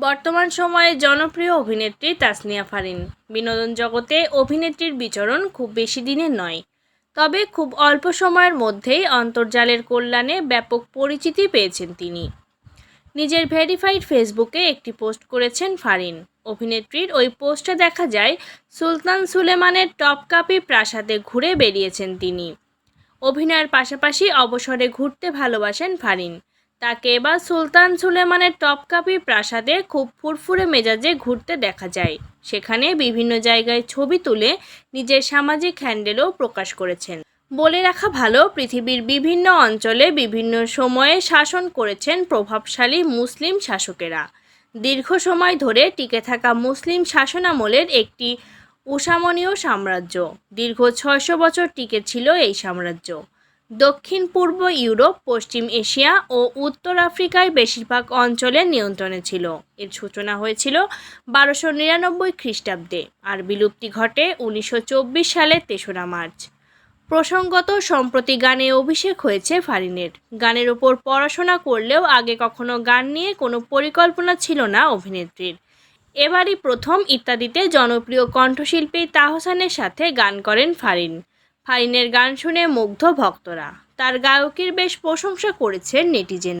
বর্তমান সময়ে জনপ্রিয় অভিনেত্রী তাসনিয়া ফারিন। বিনোদন জগতে অভিনেত্রীর বিচরণ খুব বেশি দিনের নয়। তবে খুব অল্প সময়ের মধ্যেই অন্তর্জালের কল্যাণে ব্যাপক পরিচিতি পেয়েছেন তিনি। নিজের ভেরিফাইড ফেসবুকে একটি পোস্ট করেছেন ফারিন। অভিনেত্রীর ওই পোস্টে দেখা যায়, সুলতান সুলেমানের টপকাপি প্রাসাদে ঘুরে বেরিয়েছেন তিনি। অভিনয়ের পাশাপাশি অবসরে ঘুরতে ভালোবাসেন ফারিন। তাকে এবার সুলতান সুলেমানের টপকাপি প্রাসাদে খুব ফুরফুরে মেজাজে ঘুরতে দেখা যায়। সেখানে বিভিন্ন জায়গায় ছবি তুলে নিজের সামাজিক হ্যান্ডেলও প্রকাশ করেছেন। বলে রাখা ভালো, পৃথিবীর বিভিন্ন অঞ্চলে বিভিন্ন সময়ে শাসন করেছেন প্রভাবশালী মুসলিম শাসকেরা। দীর্ঘ সময় ধরে টিকে থাকা মুসলিম শাসনামলের একটি উষামনীয় সাম্রাজ্য। দীর্ঘ ছয়শো বছর টিকে ছিল এই সাম্রাজ্য। দক্ষিণ পূর্ব ইউরোপ, পশ্চিম এশিয়া ও উত্তর আফ্রিকায় বেশিরভাগ অঞ্চলের নিয়ন্ত্রণে ছিল। এর সূচনা হয়েছিল বারোশো নিরানব্বই খ্রিস্টাব্দে আর বিলুপ্তি ঘটে উনিশশো চব্বিশ সালের তেসরা মার্চ। প্রসঙ্গত, সম্প্রতি গানে অভিষেক হয়েছে ফারিনের। গানের ওপর পড়াশোনা করলেও আগে কখনো গান নিয়ে কোনো পরিকল্পনা ছিল না অভিনেত্রীর। এবারই প্রথম ইত্যাদিতে জনপ্রিয় কণ্ঠশিল্পী তাহসানের সাথে গান করেন ফারিন। ফারিনের গান শুনে মুগ্ধ ভক্তরা। তার গায়কির বেশ প্রশংসা করেছেন নেটিজেন।